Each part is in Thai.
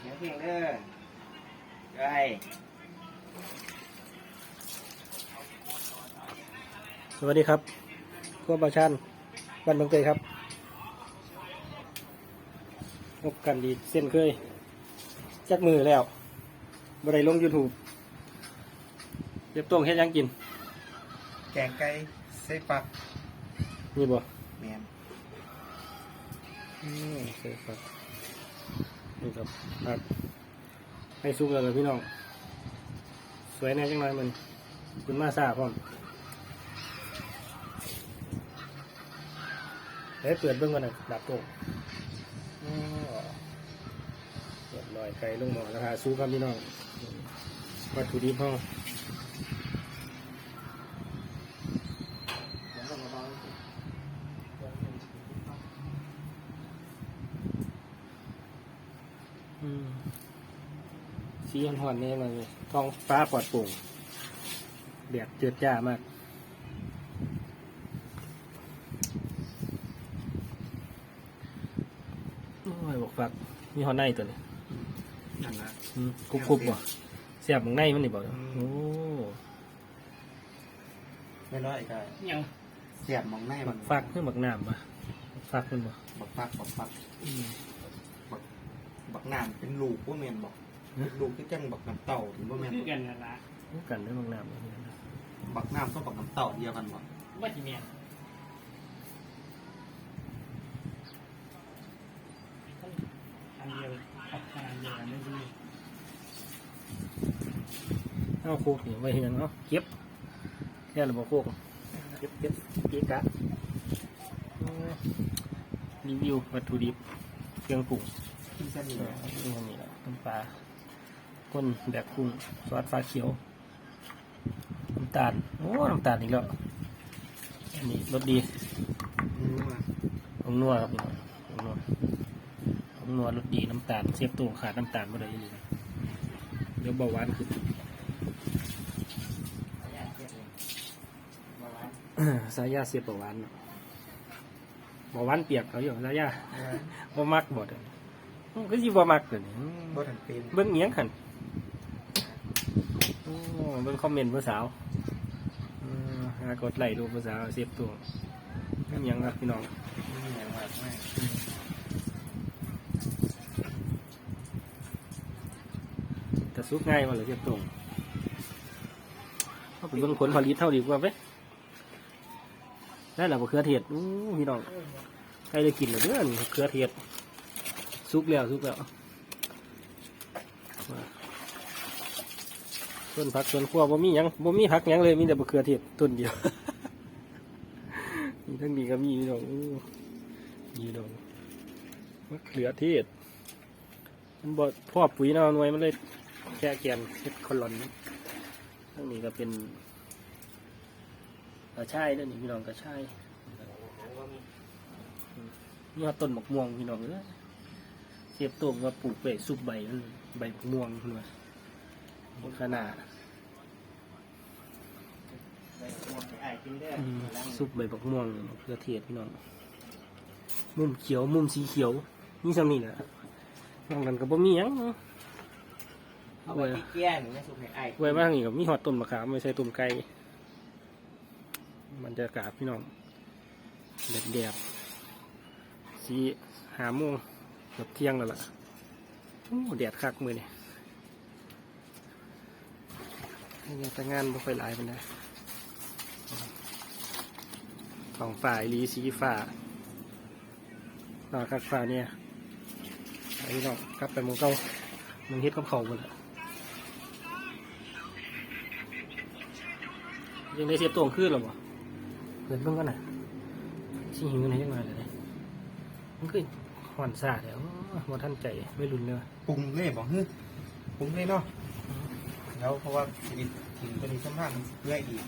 เสียงเพลงเด้อไอ้สวัสดีครับพวกบาชันบ้านบางเตยครับพบกันดีเส้นเคย จักมือแล้วบ่ได้ลง YouTube เรียบตรงเฮ็ดหยังกิน แกงไก่ใส่ปักนี่บ่แมนอืมใส่ครับนี่ ครับครับให้ซุกแล้วเลยพี่น้อง สวยแน่จังเลยมันคุณมาซาพร้อมเฮ้ยเปิดเบื้องก่อนนะดับโตงอ๋อเปิดลอยไก่ลงหมอราคาสู้ครับพี่น้องวัตถุดิบห้อง เดี๋ยวเรามาเบา อืม สีหอนๆนี่มาเลยท้องฟ้าปลอดโปร่งแดดเจือจ้ามากโอ้ยบอกฟักมีหอนในตัวนี้นั่นละอืมกรุบกรุบบ่เสียบมึงในมันนี่บ่อืมโอ้ไม่ร้อยก็ยังเสียบมองในมันฟักเพื่อบักน้ำบ่ฟักมันบ่บักปักบักปักอืมบักน้ำเป็นลูกว่าแมนบอกฮะ ลูกที่จังบักน้ำเต่าถึงว่าแมนคือกันนั่นละรู้กันได้อบักน้ำบ่เนี่ยนะบักน้ำก็บักน้ำเต่าเดียวกันบอกว่าที่เนี่ยอันเดียวอันเดียวไม่ดีเอาโคกนี่ไว้เห็นยังเนาะเก็บแค่ระบบโคกเก็บเก็บเก็บกะอืมรีวิววัตถุดิบเครื่องปรุงที่เส้นเอนี้อนี่นี่แหละน้ำปลา ก้นแบบกุ้งซอสฟ้าเขียวน้ำตาลโอ้น้ำตาลอีกแล้วอันนี้รสดีรู้มาผงนัวครับพี่น้องผงนัวผงนัวรสดีน้ำตาลเสียบตัวขาดน้ำตาลไม่ได้เลยเดี๋ยวเบาหวานขึ้นสายยาเสียบเบาหวานเนาะเบาหวานเปียกเขาอยู่สายยาบ่มักบ่เด้อมันก็สิบ่มักเด้อนี่บ่ทันเป็นเบิ่งเอียงขันโอ้ เบิ่งคอมเมนต์ผู้สาวหากดไลค์ดูผู้สาวเสียบตัวเอียงครับพี่น้องไม่มีอะไรมากไม่แต่ซุกง่ายมาเลยเสียบตัวเอาไปเบิ่งผลผลิตเท่าดีกว่าเว้ยนั่นแหละมะเขือเทศอู้พี่น้องใครได้กินแล้วเด้อนี่มะเขือเทศซุกแล้วซุกแล้ว ต้นผักสวนครัวบ่มีหยังบ่มีผักหยังเลยมีแต่มะเขือเทศต้นเดียวมีทั้งนี้ก็มีพี่น้องมีดอกมะเขือเทศ มันบ่พ่อปุ๋ยนะหน่วยมันเลยแค่แกนเฮ็ดคอลอนทั้งนี้ก็เป็นกระชายด้อนี่พี่น้องกระชายนี่ว่าต้นมะม่วงพี่น้องเอ้ยเสียบต้มมาปลูกไปซุปใบใบมะม่วงขึ้นมา ขนาดไอ้กินได้อืมซุปใบมะม่วงเพื่อเทศพี่น้อง มุมเขียว มุมสีเขียว นี่สำนี่แหละนอกนั้นก็บ่มีหยังเนาะเอาไปที่เกี้ยนไม่สุกให้ไอ้ไว้บ้างนี่ก็มีหอดต้นมะขามไม่ใช่ต้มไก่มันจะกาศพี่น้องแดดแดดๆสีหาโมงเกือบเที่ยงแล้วล่ะโอ้แดดคักมือนี่ยั งแต่งานบ่ค่อยหลายเป็นไดของฝ่ายลีสีฟ้าต่อคักฟ้าเนี่ยไอ้พี่น้องกลับไปมองเก่ามึงเฮ็ดกับเขาหมดละยังได้เสียบตัวขึ้นหรอบ่เดินเพิ่งกันน่ะชิหิวกันให้ยังไงเลยมันคือหอนซาเดี๋ยวมาท่านใจไม่รุนเลยปรุงเล่บอกฮึปรุงเล่เนาะ แล้วเพราะว่าอีกถึงตัวนี้สัมภาษณ์มันเพื่ออีก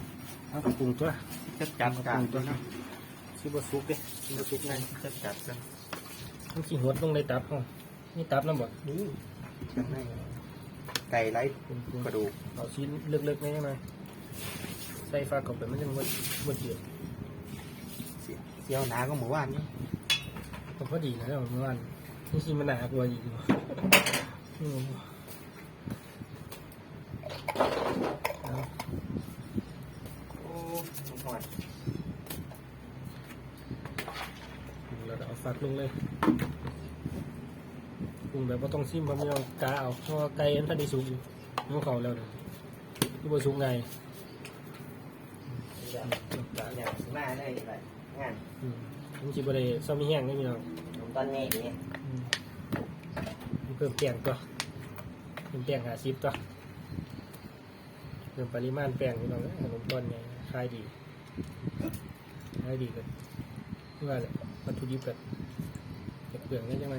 เอากระปรุงตัวจัดการการตัวเนาะซิบซุกเด้ซิบซุกไงจัดจัดกันมันขี้หัวต้องได้ตับห้องนี่ตับน้ำบ่นี่ข้างในไก่ไร้ปรุงปรุงกระดูกเอาชิ้นเล็กๆนี่ยังไงใส่ฟ้าเข้าไปมันยังมันมันเดือดเสียวหนาก็หมูว่านนี่มันก็ดีนะเมื่อวานนี่ชิมันหนากว่าอีกอยู่ อืมเอา โอ้มันหอด ปรุงแลงเลยปรุงแบบว่าต้องซิมเพราะไม่ต้องกาเอาเพราะว่าไก่มันทันได้สุกอยู่มันเขาแล้วเนี่ยที่บ่สุกไงเดี๋ยวอย่างมาได้แบบงานอืมมันสิบ่ได้ซ้อมมีแห้งนี่พี่น้องผมตอนนี้นี่อืมมันเพิ่มแป้งตัวเพิ่มแป้งหาซิปตัวเพิ่มปริมาณแป้งพี่น้องเอ้ยขนมต้นเนี่ยขายดีขายดีกันเพื่อวัตถุดิบกัน เก็บเปลืองได้ยังไง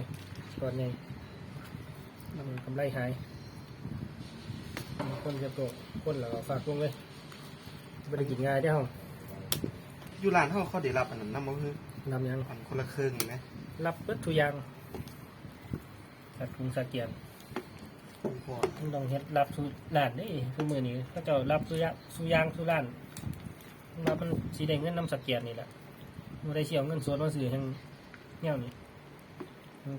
ตอนไงมันกำไรหายคนจะโตกคนแล้วก็ฝากลงเลยไม่ได้กินง่ายได้อห้องอยู่ร้านเขาเขาได้รับอันนั้นน้ำมันคือนำยังอันคนละครึ่งนะรับเบิดทุกอย่างสัตว์คุงสัตว์เกียนพวกมันต้องเฮ็ดรับสุร้านนี่คือมือนี้เขาเจะรับสุยะสุยางสุร้านรับมันสีแดงเงินนำสักเกียนนี่แหละมันได้เชี่ยวเงินสดมาซื้อทั้งแนวนี้ทั้ง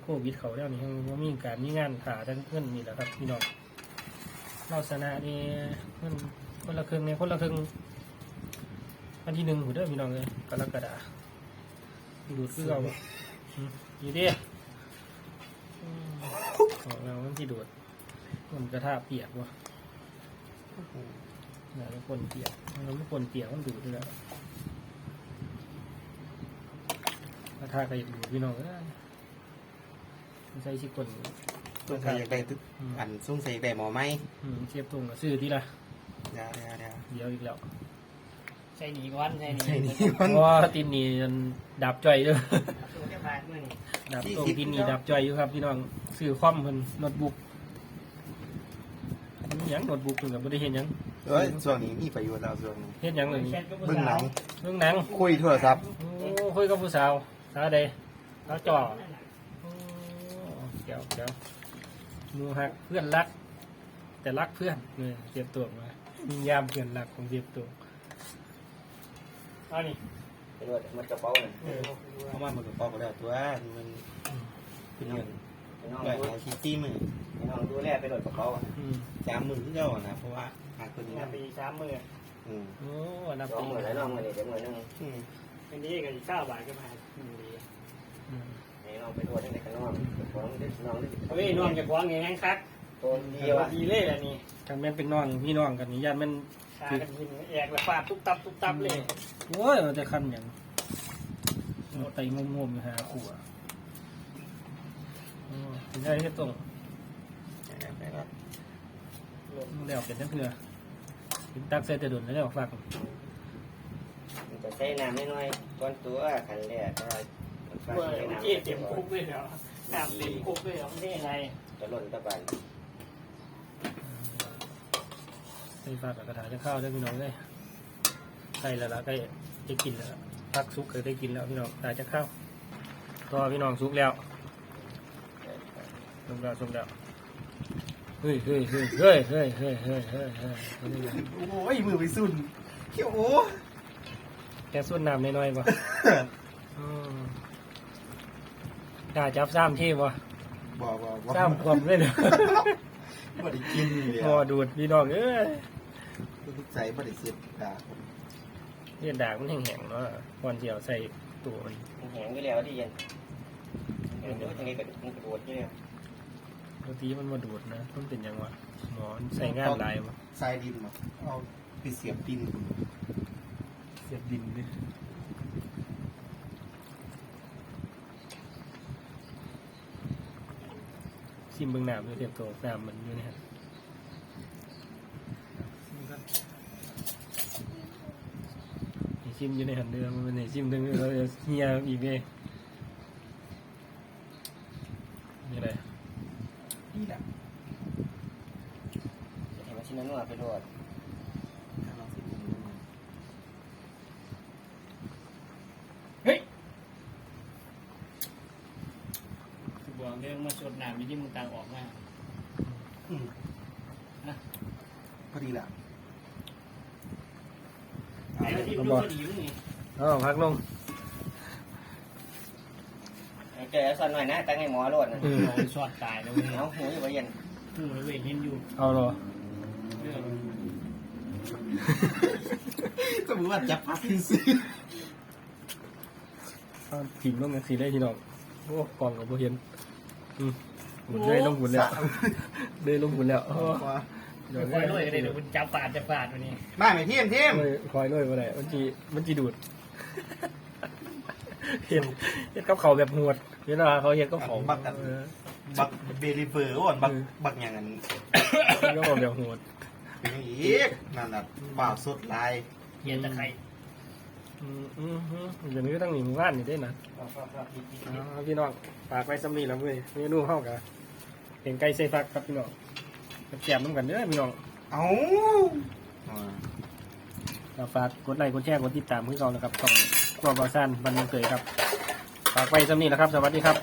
โควิดเขาแล้วนี่ทั้งว่ามีการมีงานขาทั้งเงินนี่แหละครับพี่น้องเราสนะนี่เงินคนละครึ่งเนี่ยคนละครึ่งอันที่หนึ่งหูเด้อพี่น้องเลยกรกฎาดูดคือเราบ่อืมอยู่ดิอืมของเรามันที่ดูดมันกระทาเปียกวะนะแล้วคนเปียกเราไม่คนเปียกมันดูดด้วยแล้วถ้าทาก็อยากดูดพี่น้องก็ได้ไม่ ใช่ชิคนตัวใครอยากได้ตึกอันซุ้งใส่ได้หมอไหมอืมเทียบตรงกับซื้อที่ละเดี๋ยวเดี๋ยวเดี๋ยว เดียวอีกแล้วใช่หนีก้อนใช่หนีใช่นี่เพมันราะว่าตินนี่มันดับจ่อยด้วยตัวเรียบร้อยด้วยนี่ดับตรงตินนี่ดับจ่อยอยู่ครับพี่น้องซื้อคว่ำเพิ่นโน้ตบุ๊กมันหยังโน้ตบุ๊กเพิ่นก็บ่ได้เห็นหยังเอ้ยช่วงนี้มีประโยชน์แล้วช่วงนี้เห็นหยังเลยแชทก็ผู้เบื้องหสานัวงเรื่องหนังคุยโทรศัพท์โอ้คุยกับผู้สาวสาวใดสาวจ่อโอ้ เดี๋ยวเดี๋ยวหมูหักเพื่อนรัก แต่รักเพื่อนเนี่ยเจ็บตัวมามียามเพื่อนรักของเจ็บตัวเอานี่ไปด้วยมันกระเป๋าน่ะเอามามันกระเป๋าก็แล้วตัวมันเป็นเงินน้องแบบดูเอาชิ้นจี้มือน้องดูแลไปโดดกับเขาอะอืมสามมือที่เจ้าอะนะเพราะว่าหาคนนี้งานปีสามมืออืมโอ้นับสองปีหมื่นแล้วน้องมือนี่เดี๋ยวมือนึงอืมอันนี้ก็อีกเก้าบาทก็มาอืมดี อืม ให้น้อง ไปโดดตั้งแต่กับน้องของน้องเฮ้ยน้องจะคว้างเงี้ยแห้งคักตัวเดียวอะดีเลยอันนี้กันแม่นเป็นน้องพี่น้องกันนี่ญาติแม่นชากันยินแอกแล้วฟาดตุ๊บตับตุ๊บตับเลยโอ้ยมันจะคันอย่างเอาไตงมๆอยู่หาขัวอ๋อถึงได้แค่ตรงไปแล้วแล้วเป็นทั้งเพื่อถึงตักใส่แต่ดุนแล้วฝากมันจะใช้น้ำน้อยๆก้อนตัวขันแรกก็ เมื่อเจี๊ยเต็มคุกเลยเหรอน้ำเต็มคุกเลยเหรอไม่ได้อะไรจะหล่นตะบันใส่ฝากกับกระถาจะเข้าได้พี่น้องเลยใส่แล้วละก็จะกินแล้วพักซุกเคยได้กินแล้วพี่น้องตาจะเข้าก็พี่น้องซุกแล้วซุกแล้วซุกแล้วเฮ้ยเฮ้ยเฮ้ยเฮ้ยเฮ้ยเฮ้ยเฮ้ยเฮ้ยเฮ้ยโอ้ยมือไปสุ่นเขี้ยวโอ้แกส่วนน้ำน้อยๆป่ะ กล้าจับซ้ำที่ป่ะบอกบอกบอกซ้ำความเลยเนาะบ่ได้กินเลยพอดูดพี่น้องเอ้ยทุกใส่บ่ได้เสียบดาผมเลียนดากมันแห้งๆเนาะก่อนเดียวใส่ตัวมันแห้งไปแล้วที่เย็นเดี๋ยวจะให้กระดูกมันกระโดดที่เนี่ยบางทีมันมาดูดนะมันเป็นยังวะหมอใส่งานหลายป่ะทรายดินมาเอาไปเสียบดิน เสียบดินดิ ซิมเบิ่งน้ำด้วยเทียบตัวน้ำมันอยู่เนี่ยซิมอยู่ในหันเดือมันเป็นไอ้ซิมถึงเราจะเฮียอีกเด้นี่อะไรนี่แหละเห็นว่าชิ้นนั้นว่าไปโดด ถ้าเราสิบ เฮ้ยคือบอกเรื่อ งมาสดน้ำมีที่มึงต่างออกมาอืมพอดีละไหนว่าที่ลูกก็ดีอยู่นี่อ๋อพักลงเจอสันหน่อยนะตั้งให้หมอโดดนะอืมเราชอดตายแล้วเว้ยเอาหูอยู่ไว้เย็นหูเลยเว้ยเห็นอยู่เอาเหรอเรื่องก็มือว่าจับพักซื้อเอาพิมพ์ลงกันสีได้พี่น้องโอ้กล่องกับโบเห็น อืมหุ่นได้ลงหุ่นแล้วได้ลงหุ่นแล้วโอ้เดี๋ยวคอยด้วยก็ได้เดี๋ยวคุณจับปาดจับปาดวันนี้มาไหมทีมทีมคอยคอยด้วยมาไหนมันจีมันจีดูดเห็นเห็นกับเขาแบบหวดเวลาเขาเห็นกับเขาบักกันเออบักเบลิเฟอร์ก่อนบักบักอย่างนั้นก็บอกแบบหวดเป็นอย่างอีกนั่นแหละบ่าวสุดลายเย็นตะไคร้ อืมอืมอืมเดี๋ยวนี้ก็ต้องหนีหมู่บ้านนี่ได้นะเอาพี่น้องฝากไว้สำนีแล้วเว้ยเมนูเข้ากันเห็นไก่ใส่ฟักครับพี่น้องแจมน้ำกันเด้อพี่น้องเอ้าก็ฝากกดไลค์กดแชร์กดติดตามเพื่อเรานะครับช่องครัวบอซันบันเทิงเกยครับ ฝากไว้สำนีนะครับ สวัสดีครับ